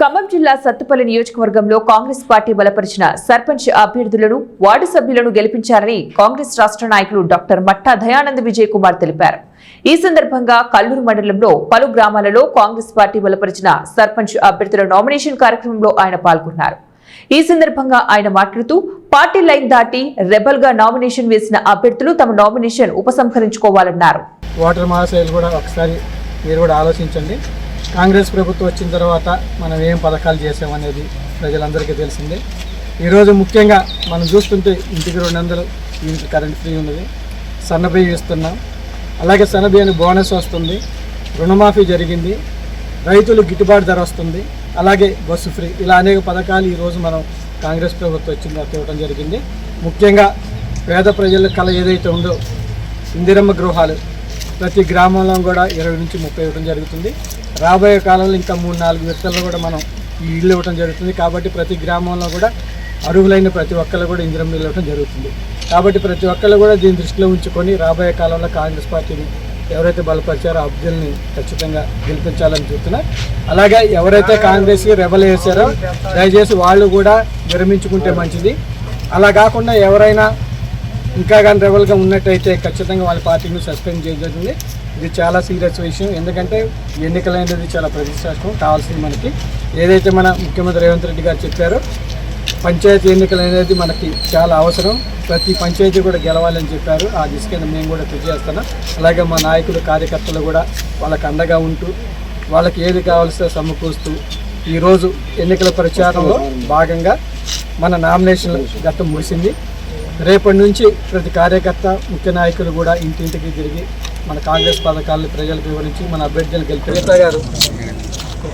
ఖమ్మం జిల్లా సత్తుపల్లి నియోజకవర్గంలో కాంగ్రెస్ పార్టీ బలపరిచిన సర్పంచ్ అభ్యర్థులను వార్డు సభ్యులను గెలిపించారని కాంగ్రెస్ రాష్ట్ర నాయకులు డాక్టర్ మట్టా దయానంద్ విజయ్ కుమార్ తెలిపారు. ఈ సందర్భంగా కల్లూరు మండలంలో పలు గ్రామాలలో కాంగ్రెస్ పార్టీ బలపరిచిన సర్పంచ్ అభ్యర్థుల నామినేషన్ కార్యక్రమంలో ఆయన పాల్గొన్నారు. ఈ సందర్భంగా ఆయన మాట్లాడుతూ పార్టీ లైన్ దాటి రెబల్గా నామినేషన్ వేసిన అభ్యర్థులు తమ నామినేషన్ ఉపసంహరించుకోవాలన్నారు. వాటర్ మహాశైలు కూడా ఒకసారి మీరు కూడా ఆలోచించండి. కాంగ్రెస్ ప్రభుత్వం వచ్చిన తర్వాత మనం ఏం పథకాలు చేసామనేది ప్రజలందరికీ తెలిసిందే. ఈరోజు ముఖ్యంగా మనం చూస్తుంటే ఇంటికి రెండు వందలు ఇంటికి కరెంట్ ఫ్రీ ఉన్నది. సన్నబియ్యం ఇస్తున్నాం. అలాగే సన్నబియ్యానికి బోనస్ వస్తుంది. రుణమాఫీ జరిగింది. రైతులు గిట్టుబాటు ధర వస్తుంది. అలాగే బస్సు ఫ్రీ. ఇలా అనేక పథకాలు ఈరోజు మనం కాంగ్రెస్ ప్రభుత్వం వచ్చిన తర్వాత జరిగింది. ముఖ్యంగా పేద ప్రజల కళ ఏదైతే ఉందో ఇందిరమ్మ గృహాలు ప్రతి గ్రామంలో కూడా ఇరవై నుంచి ముప్పై ఇవ్వడం జరుగుతుంది. రాబోయే కాలంలో ఇంకా మూడు నాలుగు విడతల్లో కూడా మనం ఈ ఇల్లు ఇవ్వడం జరుగుతుంది. కాబట్టి ప్రతి గ్రామంలో కూడా అర్హులైన ప్రతి ఒక్కరు కూడా ఇందిరమ్మ ఇల్లు ఇవ్వడం జరుగుతుంది. కాబట్టి ప్రతి ఒక్కరు కూడా దీన్ని దృష్టిలో ఉంచుకొని రాబోయే కాలంలో కాంగ్రెస్ పార్టీని ఎవరైతే బలపరిచారో ఆ అభ్యర్థుల్ని ఖచ్చితంగా గెలిపించాలని చూస్తున్నా. అలాగే ఎవరైతే కాంగ్రెస్కి రెబల్ వేశారో దయచేసి వాళ్ళు కూడా విరమించుకుంటే మంచిది. అలా కాకుండా ఎవరైనా ఇంకా కానీ రెవల్గా ఉన్నట్టయితే ఖచ్చితంగా వాళ్ళ పార్టీని సస్పెండ్ చేయజరుగుతుంది ఇది చాలా సీరియస్ విషయం. ఎందుకంటే ఎన్నికలనేది చాలా ప్రతిష్టాత్మకం కావాల్సింది మనకి. ఏదైతే మన ముఖ్యమంత్రి రేవంత్ రెడ్డి గారు చెప్పారో పంచాయతీ ఎన్నికలు అనేది మనకి చాలా అవసరం. ప్రతి పంచాయతీ కూడా గెలవాలని చెప్పారు. ఆ దిశగా మేము కూడా కృషి చేస్తున్నాం. అలాగే మా నాయకులు కార్యకర్తలు కూడా వాళ్ళకి అండగా ఉంటూ వాళ్ళకి ఏది కావాల్సో సమకూరుస్తూ ఈరోజు ఎన్నికల ప్రచారంలో భాగంగా మన నామినేషన్ గతం ముగిసింది. రేపటి నుంచి ప్రతి కార్యకర్త ముఖ్య నాయకులు కూడా ఇంటింటికి తిరిగి మన కాంగ్రెస్ పథకాలను ప్రజలకు వివరించి మన అభ్యర్థులు గెలిపి గారు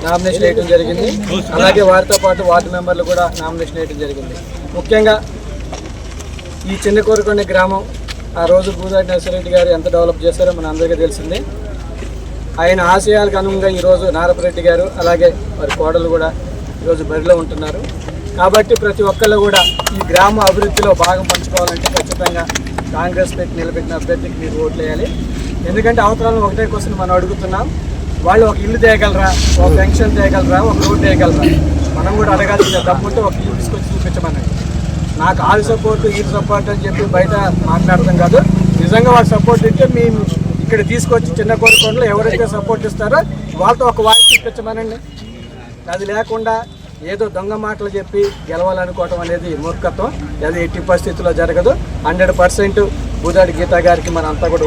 నామినేషన్ వేయడం జరిగింది. అలాగే వారితో పాటు వార్డు మెంబర్లు కూడా నామినేషన్ వేయడం జరిగింది. ముఖ్యంగా ఈ చిన్న కోరుకునే గ్రామం ఆ రోజు భూదాటి నర్సిరెడ్డి గారు ఎంత డెవలప్ చేశారో మన అందరికీ తెలిసిందే. ఆయన ఆశయాలకు అనుగుణంగా ఈరోజు నారపరెడ్డి గారు అలాగే వారి కోడలు కూడా ఈరోజు బరిలో ఉంటున్నారు. కాబట్టి ప్రతి ఒక్కళ్ళు కూడా ఈ గ్రామ అభివృద్ధిలో భాగం పంచుకోవాలంటే ఖచ్చితంగా కాంగ్రెస్ పెట్టి నిలబెట్టిన అభ్యర్థికి మీరు ఓట్లు వేయాలి. ఎందుకంటే అవతరాలను ఒకటే క్వశ్చన్ మనం అడుగుతున్నాం. వాళ్ళు ఒక ఇల్లు తేయగలరా? ఒక పెన్షన్ తేయగలరా? ఒక రోడ్ తేయగలరా? మనం కూడా అడగాల్సిన దమ్ముంటే ఒక ఇల్లు తీసుకొచ్చి చూపించమన్నది నాకు ఆరు సపోర్ట్ ఈ సపోర్ట్ అని చెప్పి బయట మాట్లాడటం కాదు. నిజంగా వాళ్ళు సపోర్ట్ ఇస్తే మేము ఇక్కడ తీసుకొచ్చి చిన్న కోరికొండలో ఎవరైతే సపోర్ట్ ఇస్తారో వాళ్ళతో ఒక వాయిస్ ఇప్పించమనండి. అది లేకుండా ఏదో దొంగ మాటలు చెప్పి గెలవాలనుకోవటం అనేది మూర్ఖత్వం. అది ఎట్టి పరిస్థితుల్లో జరగదు. హండ్రెడ్ పర్సెంట్ బూదాడి గీత గారికి మనంతా కూడా